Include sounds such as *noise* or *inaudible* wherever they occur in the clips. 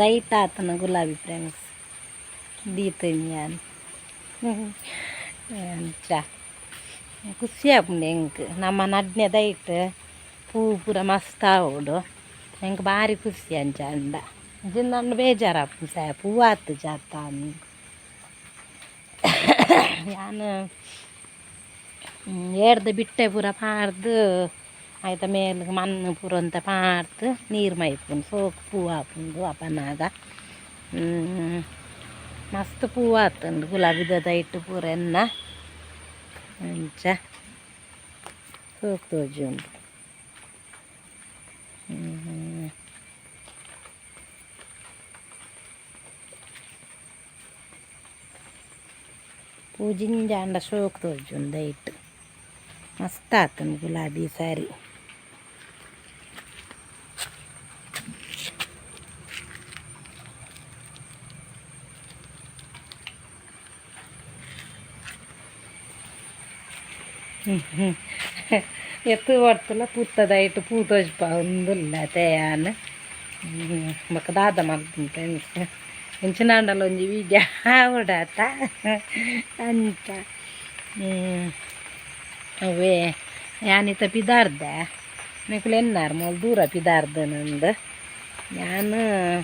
ದೈಟ್ ಆತನ ಗುಲಾಬಿ ಫ್ರೆಂಡ್ಸ್ ದೀತೀನಿ ಯಾನ್ ಅಂಚ ಖುಷಿ ಆಪುಂಡು ಎಂಕ್ ನಮ್ಮ ನಡ್ನೆ ದೈಟ್ ಪೂ ಪೂರ ಮಸ್ತ್ ಆವೋಡು ಎಂಕ್ ಭಾರಿ ಖುಷಿ ಅಂಚ ಅಂಡ ಜಿಂದಂಡು ಬೇಜಾರಾಪು ಸಹ ಪೂ ಆತು ಜಾತ ಅಂದ್ ಯಾನು ಏಡ್ದು ಬಿಟ್ಟೆ ಪೂರ ಪಾಡ್ದು ಆಯ್ತ ಮೇಲೆ ಮಣ್ಣು ಪೂರ ಅಂತ ಪಾಡ್ದು ನೀರು ಮೈಪುಂಡು ಸೋಕು ಪೂ ಆಪುಂಡು ಅಪನಾಗ ಹ್ಮ್. ಮಸ್ತ್ ಪೂ ಆತುಂಡು ಗುಲಾಬಿದ ದೈಟ್ ಪೂರ ಎನ್ನ ಅಂಚ ಸೋಕು ತೋಜಿ ಉಂಡು ಹ್ಮ್. ಪೂಜಿಂಜ ಅಂಡ ಶೋಕ್ ತೋಜುಂಡು ದೈಟ್ ಮಸ್ತ್ ಆತುಂಡು ಗುಲಾಬಿ ಸ್ಯಾರಿ *laughs* ಎತ್ತು ಬರ್ತಲ್ಲ ಪುತ್ತದೈಟ್ ಪೂ ತೋಜ್ಪ ತಯಾನ. ಮಕದಾದ ಇಂಚಿನಾಂಡಲ ಒಂಜಿ ವೀಡಿಯೋ ಆವಡಾತ ಅಂಚ ಹ್ಮ್. ಅವೇ, ಯಾನಿತ ಪಿದಾರ್ದೆ? ನಿಕುಲು ಎನ್ನಾರು ಮೊಲ್ ದೂರ ಪಿದಾರ್ದೆ ನಂದು? ನಾನು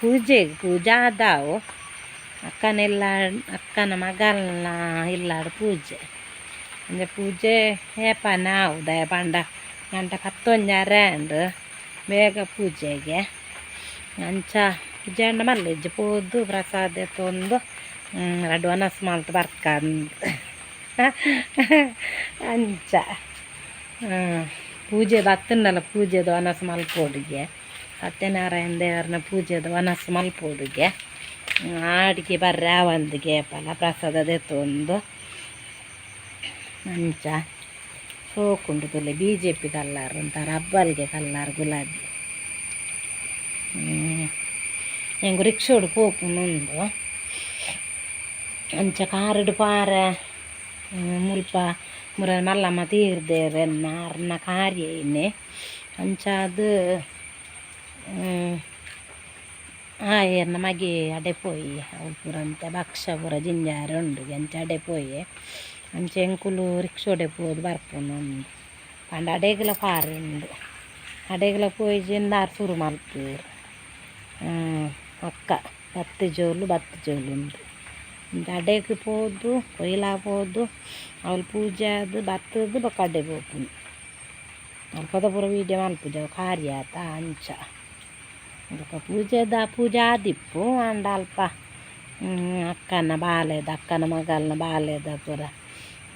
ಪೂಜೆ, ಪೂಜಾ ಅದಾವು ಅಕ್ಕನೆಲ್ಲ, ಅಕ್ಕನ ಮಗಲ್ನ ಇಲ್ಲಾಡು ಪೂಜೆ. ಅಂದರೆ ಪೂಜೆ ಏಪ ನಾವು ದಯ ಪಂಡ ಗಂಟ ಹತ್ತೊಂಜಾರ ಅಂಡ್ ಬೇಗ ಪೂಜೆಗೆ ಅಂಚ ಪೂಜೆ ಅಂಡ ಮಲ್ಲಿಜ್ಜೆ ಪೋದು ಪ್ರಸಾದ ತೊಂದು ರಡ್ಡು ಅನಸ್ ಮಾಲ್ತು ಬರ್ಕಂದು ಅಂಚ. ಪೂಜೆ ಹತ್ತನಲ್ಲ ಪೂಜೆದು ವನಸ್ ಮಲ್ಪೋಡಿಗೆ ಸತ್ಯನಾರಾಯಣ ದೇವರನ ಪೂಜೆದು ವನಸ್ ಮಲ್ಪೋಡಿಗೆ ಆಡಿಗೆ ಬರ್ರೆ ಆವಂದಿಗೆ ಪಲ ಪ್ರಸಾದ ದೆತ್ತೊಂದು ಅಂಚ ಸೋಕುಂಡು ತುಲೆ ಬಿ ಜೆ ಪಿ ಕಲ್ಲರ್ ಅಂತಾರೆ ಹಬ್ಬಲ್ಗೆ ಕಲ್ಲರ್ ಗುಲಾಬಿ ಹೆಂಗೆ ರಿಕ್ಷೋಡು ಪೋಪುನುಂಡು ಅಂಚ ಕಾರಡು ಪಾರೆ ಹ್ಮ್, ಮುಲ್ಪ ಮುರ ಮಲ್ಲಮ್ಮ ತೀರ್ದೇರೆನ್ನ ಅರ್ನ ಕಾರ್ಯ ಇನ್ನೆ ಅಂಚ ಅದು ಆಯರ್ನ ಮಗೆ ಅಡೆ ಪೋಯಿ ಅವು ಪೂರ ಅಂತೆ ಭಕ್ಷ ಪೂರ ಜಿಂಜಾರ ಉಂಡು ಅಂಚ ಅಡೆ ಪೋಯಿ ಅಂಚೆ ಎಂಕುಲು ರಿಕ್ಷೋಡೆ ಪೋದು ಬರ್ಪುನು ಪಂಡ ಅಡೆಗ್ಲ ಪಾರು ಉಂಡು ಅಡೆಗ್ಲ ಪೋಯಿ ಜಿಂದಾರು ಸುರು ಮಲ್ಪುರು ಅಕ್ಕ ಬತ್ತು ಜೋಲು ಬತ್ತು ಜೋಲು ಉಂಡು ಇಂತ ಅಡೆಗೆ ಪೋದು ಕೊಯ್ಲ ಪೋದು ಅವಳು ಪೂಜೆ ಅದು ಬತ್ತದು ಬೊಕ್ಕ ಅಡ್ಡೆ ಪೋಪುನು ಅಲ್ಪದ ಪೂರ ವೀಡಿಯೋ ಮಲ್ಪುಜ ಅವು ಕಾರ್ಯ ಆತ ಅಂಚ ಅದಕ್ಕೆ ಪೂಜೆದ ಪೂಜೆ ಆದಿಪ್ಪು ಅಂಡ ಅಲ್ಪ ಹ್ಮ್, ಅಕ್ಕನ ಬಾಲೆದ ಅಕ್ಕನ ಮಗಲ್ನ ಬಾಲೆದ ಪೂರ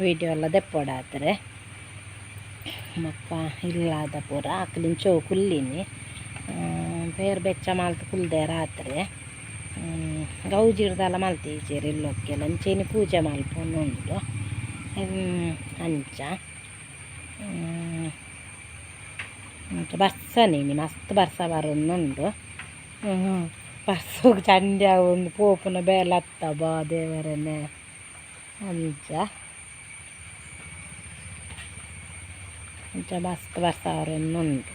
ವೀಡಿಯೋ ಎಲ್ಲ ದೆಪ್ಪೊಡಾತ್ರೆ ಮಕ್ಕ ಇಲ್ಲಾದ ಪೂರ ಅಕ್ಕಲಿನ ಚೋ ಕುಲ್ಲಿನಿ. ಬೇರೆ ಬೆಚ್ಚ ಮಾಲ್ತು ಕುಲ್ದೆ ರಾತ್ರಿ. ಗೌಜಿಡ್ದೆಲ್ಲ ಮಲ್ತೀಚೇರಿ ಇಲ್ಲೊಕ್ಕೆಲ್ಲ ಅಂಚೇನಿ ಪೂಜೆ ಮಲ್ಪುನು ಉಂಡು ಅಂಚ. ಬರ್ಸ ಬರ್ಸನೇನಿ, ಮಸ್ತ್ ಬರ್ಸ ಬರೋನ್ನುಂಡು ಬರ್ಸೋಗಿ ಚಂಡ್ಯ ಒಂದು ಪೋಪುನ ಬೇಲತ್ತ ಬಾ ದೇವರನ್ನೇ ಅಂಚ. ಅಂಚ ಮಸ್ತ್ ಬರ್ಸ ಬರೋನ್ನುಂಡು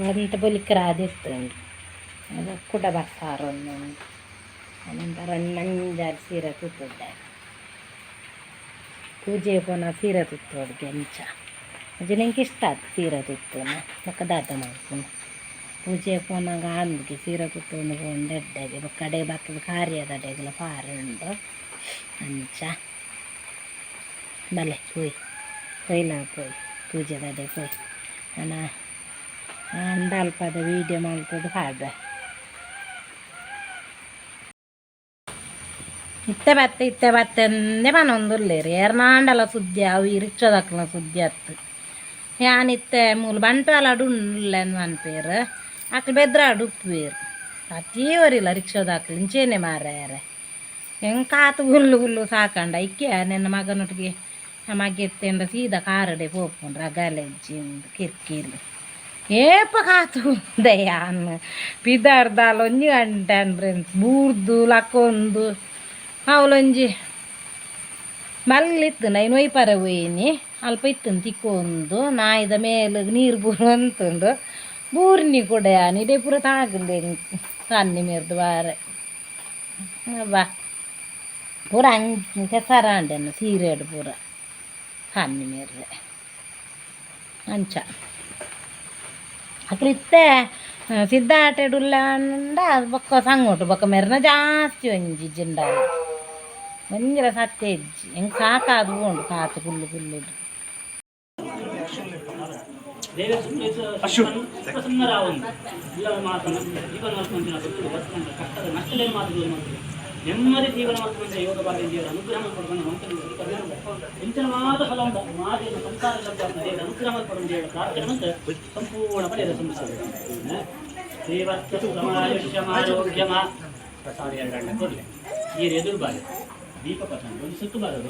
ಅಂತ ಬೊಲಿಕರಾದಿರ್ತುಂಡು ಅದು ಕೂಡ ಬರ್ಸಾರೊಂದು ಅನಂತರ ನಂಜಾರು ಸೀರೆ ತುತ್ತುದ್ದೆ ಪೂಜೆ ಪೋನ ಸೀರೆ ತುತ್ತೋಡು ಕೆಂಚ ಅದು ನಂಗೆ ಇಷ್ಟ ಆಯ್ತು ಸೀರೆ ತುತ್ತುನ ಬೊಕ್ಕ ದಾತ ಮಾಡ್ಕೊಂಡು ಪೂಜೆ ಪೋನಾಗ ಅಂದಿಗೆ ಸೀರೆ ತುತ್ತುಂಡು ಕೊಂಡು ಎಡ್ಡೆಗೆ ಬೊಕ್ಕ ಅಡೆ ಬತ್ತದ ಕಾರ್ಯದ ಅಡೆಗೆಲ್ಲ ಪಾರು ಉಂಡು ಅಂಚ ಬಲೆ ಪೋಯ್ ಕೊಯ್ಲ ಪೋಯ್ ಪೂಜೆದ ಅಡೆ ಪೋಯ್ ನಾನು ಅಂಡ ಅಲ್ಪದ ವೀಡಿಯೋ ಮಾಡ್ತದ್ದು ಹಾಡ್ರೆ ಇತ್ತೆ ಬತ್ತೆ ಇತ್ತೆ ಬತ್ತೆ ಅಂದೆ ಮನೊಂದುಲ್ಲೇರಿ ಎರ್ನಾಂಡಲ ಸುದ್ದಿ ಅವು ಈ ರಿಕ್ಷದಕ್ಲ ಸುದ್ದಿ ಅತ್ತು ಯಾನಿತ್ತೆ ಮೂಲ ಬಂಟ್ವಾಲ ಉಳ್ಳೆನ್ ಆಕಳು ಬೆದ್ರ ಡುಪ್ಪೀರು ಅತೀವರಿಲ್ಲ ರಿಕ್ಷಾದ ಆಕಳು. ಇಂಚೇನೆ ಮಾರ್ಯಾರೆ ಹೆಂಗ ಕಾತು ಹುಲ್ಲು ಹುಲ್ಲು ಸಾಕಂಡ. ಇಕ್ಕೆ ನನ್ನ ಮಗನೊಟ್ಟಿಗೆ ಮಗ್ಗೆತ್ತಂಡ ಸೀದಾ ಕಾರಡೆ ಪೋಪುಂಡ್ರ ಗಲಜ್ಜಿಂದು ಕಿರ್ಕಿರ್ಲಿ. ಏಪ ಕಾತು ದಯ ಅನ್ನು. ಪಿದಾರ್ದಾಲ ಒಂಜಿ ಗಂಟೆ ಅಂದ್ರೆ ಬೂರ್ದು, ಲಕ್ಕೊಂದು ಅವಳೊಂಜಿ ಮಲ್ಲಿತ್ತು, ನೈನ್ ಒಯ್ಪರ ಒಯ್ನಿ. ಅಲ್ಪ ಇತ್ತು ತಿಕ್ಕೊಂದು ನಾಯಿದ ಮೇಲೆ ನೀರು ಬುರುವಂತಂದು. බූර්ණි ගොඩයානි ඩෙපුර තාගලෙන් සන්නිමෙරදු වාර බා පුර අංක සරාන්ඩන්න සීරයට පුර සන්නිමෙරද අංචා അക്രിത്തെ സിദ്ധായിട്ടിടൂല്ലാണ്ട് ബൊക്ക അങ്ങോട്ട് ബൊക്ക മരുന്ന ജാസ്തി വഞ്ചിച്ചിണ്ടായി ഭയങ്കര സത്യ എനിക്ക് കാക്കാതുകൊണ്ട് കാത്ത് പുല്ല് പുല്ലിട്ട് ಕುಲ್ಲುದು ಪ್ರಸನ್ನರಾವಂತ ಇಲ್ಲವ ಮಾತನ್ನು ಜೀವನ ಮಾಡ್ಕೊಂತಿನ ಬದುಕಂತ ಕಷ್ಟದ ನಷ್ಟದಲ್ಲಿ ಮಾತುಗಳು ನೆಮ್ಮದಿ ಜೀವನ ಮಾಡ್ಕೊಂಡ್ರೆ ಯೋಗ ದೇವರ ಅನುಗ್ರಹ ಮಾಡ್ಕೊಂಡು ಮಂತ್ರ ಇಂಚಿನ ಮಾತ್ರ ಫಲ ಉಂಟು. ಮಾದಿನ ಸಂಸಾರ ದೇವರ ಅನುಗ್ರಹ ಮಾಡ್ಕೊಂಡು ದೇವರ ಪ್ರಾರ್ಥನೆ ಅಂತ ಸಂಪೂರ್ಣ ಪಡೆಯದ ಸಂಸಾರ ಕೊಡಲಿ. ನೀರು ಎದುರು ಬಾರಿ ದೀಪ ಪಸಂದ ಒಂದು ಸುತ್ತು ಬರೋದು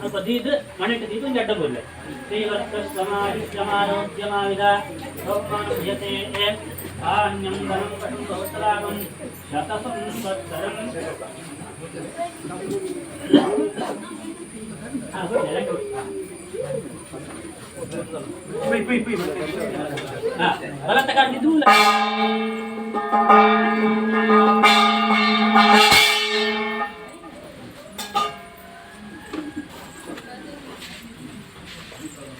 ಸ್ವಲ್ಪ ದೀದು ಮನೆಟ್ಟು ದೀದು ಒಂದು ಅಡ್ಡ ಬೋಲೆ ಶ್ರೀವರ್ತ ಸಮಾಧಿ ಸಮಾರೋಗ್ಯಮಾವಿದ ಸೌಮಾನುಭ್ಯತೆ ಆನ್ಯಂ ಧನಂ ಪಟು ಬಹುಸಲಾಗಂ ಶತ ಸಂವತ್ಸರಂ ಹಾ ಹೋಗಿ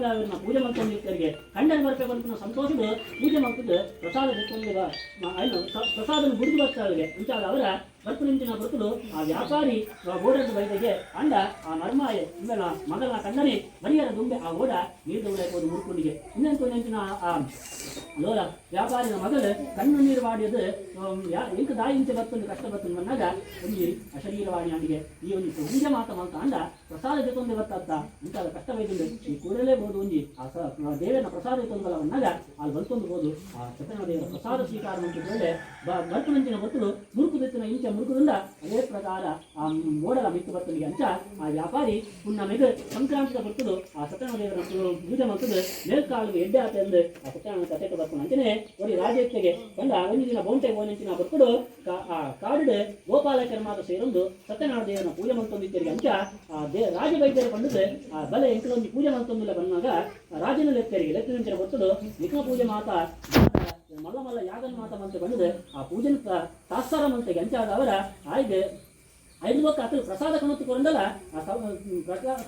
ಸತ್ಯನಾರಾಯಣ ಪೂಜೆ ಮಾಡ್ಕೊಂಡಿರ್ತಾರೆ ಖಂಡನೆ ಬರಬೇಕು ಅಂತ ಪೂಜೆ ಮಾಡ್ತಿದ್ದು ಪ್ರಸಾದ ತೆಕ್ಕೊಂಡಿರುವ ಪ್ರಸಾದ ಗುರುತು ಇದೆ ಅಂತಾದ ಅವರ ಬರ್ತು ನಿಂತಿನ ಬರ್ತಲು ಆ ವ್ಯಾಪಾರಿ ಆ ಓಡದ ಬೈದೆಗೆ ಅಂಡ, ಆ ನರ್ಮಾಯ ಇವೆಲ್ಲ ಮಗನ ಕಂಡನೆ ಮರಿಯರ ದುಂಬೆ, ಆ ಓಡ ನೀರು ದುಂಬೆ ಮುರ್ಕೊಂಡಿಗೆ. ಇನ್ನೊಂದು ನೆಂಟಿನ ಆ, ಲೋಲ ವ್ಯಾಪಾರಿನ ಮಗಳು ಕಣ್ಣು ನೀರು ಮಾಡಿಯದು ಎಂಟು ದಾಯಿಂಚೆ ಬರ್ತೊಂದು ಕಷ್ಟ ಬರ್ತಂದು ಬಂದಾಗ, ಒಂದು ಅಶರೀರವಾಣಿ ಅಂಡಿಗೆ ಈ ಒಂದು ಪೂಜೆ ಮಾತ ಮಾತ ಅಂಡ ಪ್ರಸಾದ ಜೊತೆ ಬರ್ತತ್ತ ಇಂತಹ ಕಷ್ಟ ಬೈದಿಂದ ಈ ಕೂಡಲೇ ಬೋದು ಒಂದು ಆ ದೇವನ ಪ್ರಸಾದ ಜೊತೆ ಬಂದಾಗ ಅಲ್ಲಿ ಬಂತೊಂದು ಬೋದು ಆ ದೇವರ ಪ್ರಸಾದ ಸ್ವೀಕಾರ ಅಂತ ಹೇಳಿ ಬರ್ತು ನಂಚಿನ ಬರ್ತಲು ಬಿತ್ತಿನ ಇಂಚ ಮುರುಕುದಿಂದ ಅದೇ ಪ್ರಕಾರ ಆ ಮೋಡಲ ಮಿತ್ತು ಬರ್ತನಿಗೆ ಅಂಚ ಆ ವ್ಯಾಪಾರಿ ಪುಣ್ಯ ಮೆದು ಸಂಕ್ರಾಂತಿದ ಬರ್ತದೆ, ಆ ಸತ್ಯನ ದೇವರ ಪೂಜೆ ಮಾಡ್ತದೆ. ಮೇಲ್ಕಾಲು ಎಡ್ಡೆ ಆತ ಎಂದು ಆ ಸತ್ಯನ ಕಥೆಗೆ ಬರ್ತಾನೆ. ಅಂಚನೆ ಒಡಿ ರಾಜ್ಯಕ್ಕೆ ಬಂದ ಒಂದು ದಿನ ಬೌಂಟೆ ಓನಂಚಿನ ಬರ್ಕೊಡು ಆ ಕಾಡು ಗೋಪಾಲಕರ ಮಾತು ಸೇರೊಂದು ಸತ್ಯನಾರಾಯಣ ದೇವರನ್ನ ಪೂಜೆ ಮಾಡ್ತೊಂದಿದ್ದರಿಗೆ ಅಂಚ ಆ ದೇ, ರಾಜವೈದ್ಯರು ಬಂದದ್ದು, ಆ ಬಲೆ ಎಂಟು ಪೂಜೆ ಮಾಡ್ತೊಂದಿಲ್ಲ ಬಂದಾಗ ರಾಜನ ಲೆಕ್ಕರಿಗೆ ಲೆಕ್ಕನಿಂಚನ ಬರ್ತದೆ ನಿಖ ಪೂಜೆ ಮಾತ ಮಲ್ಲ ಮಲ್ಲ ಯಾಗನ್ ಮಾತಮಂತೆ ಬಂದರೆ ಆ ಪೂಜನ ತಾತ್ಸಾರ ಮಂತೆ ಎಂಚಾದವರ ಆಯ್ದೆ ಐದು ಮಕ್ಕ ಅತಲು ಪ್ರಸಾದ ಕಮತ್ತುಕೊಂಡಲ್ಲ ಆ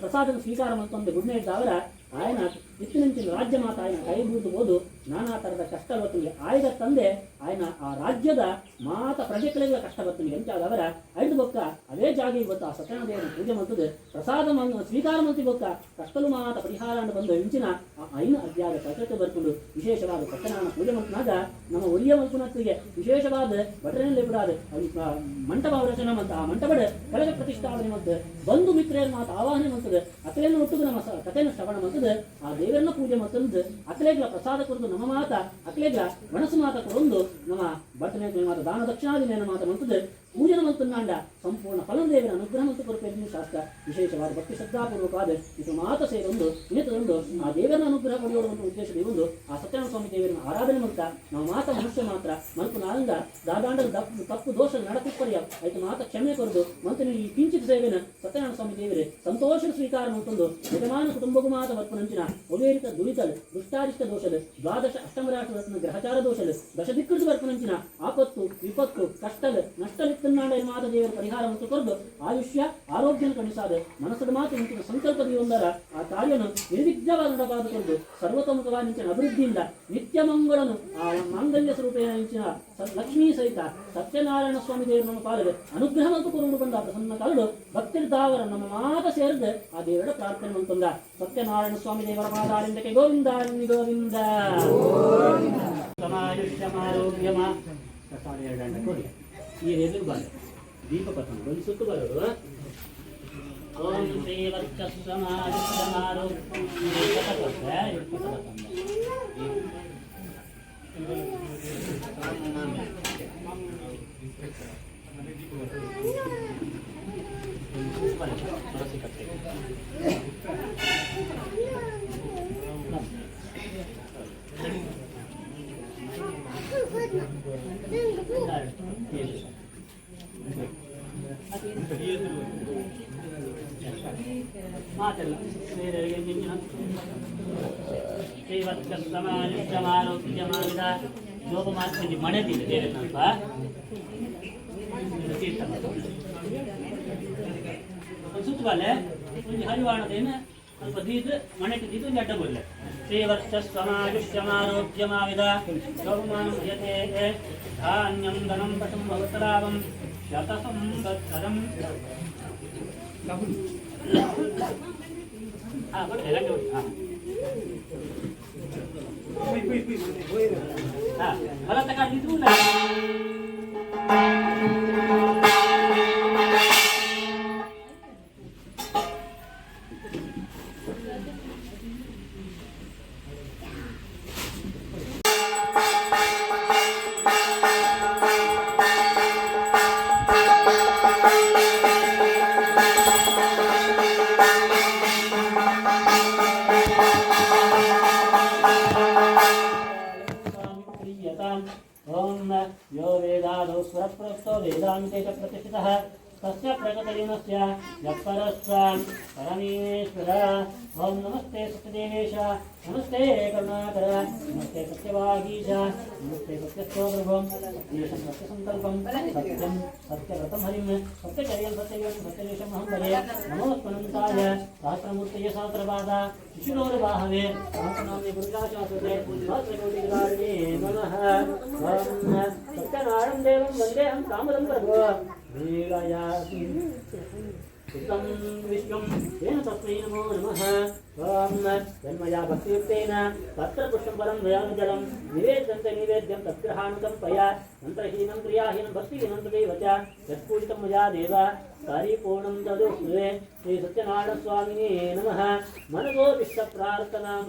ಪ್ರಸಾದ ಸ್ವೀಕಾರ ಮಂತೊಂದು ಗುಡ್ನೆ ಇದ್ದವರ ಆಯನ ಇತ್ತಿನಿಂಚಿನ ರಾಜ್ಯ ಮಾತ ಆಯನ ಕೈ ಬೀಳ್ತು ಹೋದು, ನಾನಾ ಥರದ ಕಷ್ಟ ಗೊತ್ತಿಲ್ಲ ಆಯ್ದ ತಂದೆ ఆయన ಆ ರಾಜ್ಯದ ಮಾತ ಪ್ರಜೆಗಳಿಗೆಲ್ಲ ಕಷ್ಟ ಬರ್ತನಿಗೆ ಎಂಚಾದ ಅವರ ಐದು ಬೊಕ್ಕ ಅದೇ ಜಾಗ ಇವತ್ತು ಆ ಸತ್ಯನಾರಾಯಣ ದೇವರ ಪೂಜೆ ಮಾಡ್ತದೆ ಪ್ರಸಾದ ಮನ್- ಸ್ವೀಕಾರ ಮಂತಿ ಬೊಕ್ಕ ಕಷ್ಟಲು ಮಾತ ಪರಿಹಾರ ಅಂತ ಬಂದು ಇಂಚಿನ ಆ ಐನು ಅಧ್ಯಾಯ ಪ್ರಕೃತಿ ಬರ್ಕೊಂಡು ವಿಶೇಷವಾದ ಸತ್ಯನಾರಾಯಣ ಪೂಜೆ ಮಾಡ್ತಾಗ ನಮ್ಮ ಒರಿಯ ಮಲ್ಪುನತ್ತಿಗೆ ವಿಶೇಷವಾದ ಭಟ್ರನಲ್ಲಿ ಬಿಡಾದ ಅದು ಪ- ಮಂಟಪ ರಚನೆ ಮತ್ತು ಆ ಮಂಟಪದ ಕಳಗ ಪ್ರತಿಷ್ಠಾಪನೆ ಮತ್ತು ಬಂಧು ಮಿತ್ರರ ಮಾತು ಆವಾಹನೆ ಮಾಡ್ತದೆ ಅಕಲೆಯನ್ನು ಒಟ್ಟಿಗೆ ನಮ್ಮ ಸ- ಕಥೆಯನ್ನು ಶ್ರವಣ ಮಾಡ್ತದೆ ಆ ದೇವರನ್ನ ಪೂಜೆ ಮಾಡ್ತಂದು ಅಕಲೆಗಳ ಪ್ರಸಾದ ಕೊಡದು ನಮ್ಮ ಮಾತ ಅಕಲೆಗಳ ಮನಸ್ಸು ಮಾತ ಕೊಡೊಂದು ನಮ್ಮ ಭಟ್ಟನೇ ಮಾತ್ರ ದಾನ ದಕ್ಷಿಣಾದಿನೇನ ಮಾತ ಮಾಡ್ತದೆ ಪೂಜನ ಮಂತನಾಂಡ ಸಂಪೂರ್ಣ ಫಲದೇವನ ಅನುಗ್ರಹ ಮತ್ತು ಕೊರಪೆಯನ್ನು ಶಾಸ್ತ್ರ, ವಿಶೇಷವಾದ ಭಕ್ತಿ ಶ್ರದ್ಧಾಪೂರ್ವಕವಾದ ಇದು ಮಾತ ಸೇರೊಂದು ಇನ್ನಿತರೊಂದು ಆ ದೇವರನ್ನ ಅನುಗ್ರಹ ಪಡೆಯುವಂತ ಉದ್ದೇಶದ ಒಂದು ಆ ಸತ್ಯನಾರಾಯಣ ಸ್ವಾಮಿ ದೇವರನ್ನ ಆರಾಧನೆ ಮಾಡ್ತಾ, ನಾವು ಮಾತ ಮನುಷ್ಯ ಮಾತ್ರ ಮಲ್ಪು ನಾರಂಗ ದಾದಾಂಡ ತಪ್ಪು ದೋಷ ನಡತಿಪ್ಪರ್ಯ ಆಯ್ತು ಮಾತ ಕ್ಷಮೆ ಕೊರದು, ಮಂತ್ರ ಈ ಕಿಂಚಿತ್ ಸೇವೆನ ಸತ್ಯನಾರಾಯಣ ಸ್ವಾಮಿ ದೇವರೇ ಸಂತೋಷ ಸ್ವೀಕಾರ ಮಾಡ್ಕೊಂಡು ಯಜಮಾನ ಕುಟುಂಬಗೂ ಮಾತ ವರ್ಪನಂಚಿನ ಒವೇರಿತ ದುರಿತಲ್, ದುಷ್ಟಾರಿಷ್ಟ ದೋಷದ ದ್ವಾದಶ ಅಷ್ಟಮರಾಟ ರತ್ನ ಗ್ರಹಚಾರ ದೋಷದ ದಶ ದಿಕ್ಕೃತ ವರ್ಪನಂಚಿನ ಆಪತ್ತು, ವಿಪತ್ತು, ಕಷ್ಟಲ್ ನಷ್ಟಲಿತ್ತನ್ನಾಡ ಮಾತ ದೇವರ ಪರಿಹಾರ ಮತ್ತು ಕೊರದು ಆಯುಷ್ಯ ಆರೋಗ್ಯನ ಕಣಿಸಾದ ಮನಸ್ಸದ ಮಾತು ನಿಂತಿನ ಸಂಕಲ್ಪ ಒಂದರ ಆ ಕಾರ್ಯನು ನಿರ್ವಿಘ್ನವಾದ ನಡಬಾದುಕೊಂಡು ಸರ್ವತೋಮುಖವಾದ ನಿಂಚಿನ ಅಭಿವೃದ್ಧಿಯಿಂದ ನಿತ್ಯ ಮಂಗಳನು ಆ ಮಾಂಗಲ್ಯ ಸ್ವರೂಪೇಣ ನಿಂಚಿನ ಲಕ್ಷ್ಮೀ ಸಹಿತ ಸತ್ಯನಾರಾಯಣ ಸ್ವಾಮಿ ದೇವರು ನಮ್ಮ ಪಾಲದೆ ಅನುಗ್ರಹ ಮತ್ತು ಕೊರುಡು ಬಂದ ಪ್ರಸನ್ನ ಕಾಲಡು ಭಕ್ತಿರ್ದಾವರ ನಮ್ಮ ಮಾತ ಸೇರಿದ ಆ ದೇವರ ಪ್ರಾರ್ಥನೆ ಮಂತಂದ. ಸತ್ಯನಾರಾಯಣ ಸ್ವಾಮಿ ದೇವರ ಪಾದಾರಿಂದಕ್ಕೆ ಗೋವಿಂದ ಗೋವಿಂದ. ಸಮಾಯುಷ್ಯಮಾರೋಗ್ಯಮ ಪ್ರಸಾದ ಎರಡಂಡ ಕೊಡಿ. ಈ ಎದುರು ಬಂದ ದೀಪ ಪತನ ಒಂದು ಸುತ್ತು ಬರೋದು ಓಂ ಶ್ರೀ ವರ್ಚಸ್ಸಮಾಯುಷ್ಯಮಾರೋ ಮಾತೆಲ್ಲ ಶ್ರೀವತ್ಸಮಾನುಷ್ಯಮಾರೋಗ್ಯ ಮಾಡಿದ ಯೋಗ ಮಾರ್ಗದಲ್ಲಿ ಮಣೆದಿದೆ ದೇವನಪ್ಪ ಒಂದು ಸುತ್ತು ಬಾಲೆ ಒಂದು ಹರಿವಾಣದೇನು ಸ್ವಲ್ಪ ದೀದು ಮಣೆಟ್ಟು ದೀದು ಒಂದು ಅಡ್ಡ ಬರಲೆ ಶ್ರೀವತ್ಸಮಾಯುಷ್ಯಮಾರೋಗ್ಯಮಾವಿದ ಗೌಮಾನಂ ಯತೆ ಧಾನ್ಯಂ ಧನಂ ಪಶುಂ ಭವತರಾವಂ ಶತಸಂವತ್ಸರಂ ಹಾ ಬರ್ತದೆ ಗಂಟೆ Ah, ha, wala taga dito na. वेदादौ स्वरप्रोक्तो वेदान्ते च प्रतिष्ठितः। तस्य प्रकटलिनस्य यः परस्वान् परमेश्वर। ॐ नमस्ते सत्यदेवेश, नमस्ते करुणाकर, नमस्ते सत्यवागीश, नमस्ते सत्यस्तोप्रभुं सत्येशं सत्यसङ्कल्पं सत्यं सत्यव्रतं हरिं। सत्यचर्यं सत्यं सत्यदेशम् अहं भजे नमोऽस्मन्ताय सहस्रमूर्तये सहस्रपादा शिशुरोर्बाहवे सहस्रनाम्नि गुरुजाशासुते सहस्रकोटिविदारिणे नमः। जन्मया भक्तियुक्तेन तत्र पुष्पं फलं दयानुजलं निवेद्यन्ते निवेद्यं तत्ग्रहानुकं पया मन्त्रहीनं क्रियाहीनं भक्तिहीनं तदेव च यत्पूजितं मया देव परिपूर्णं तदुष्णे श्रीसत्यनारायणस्वामिने नमः मनसो विश्वप्रार्थनां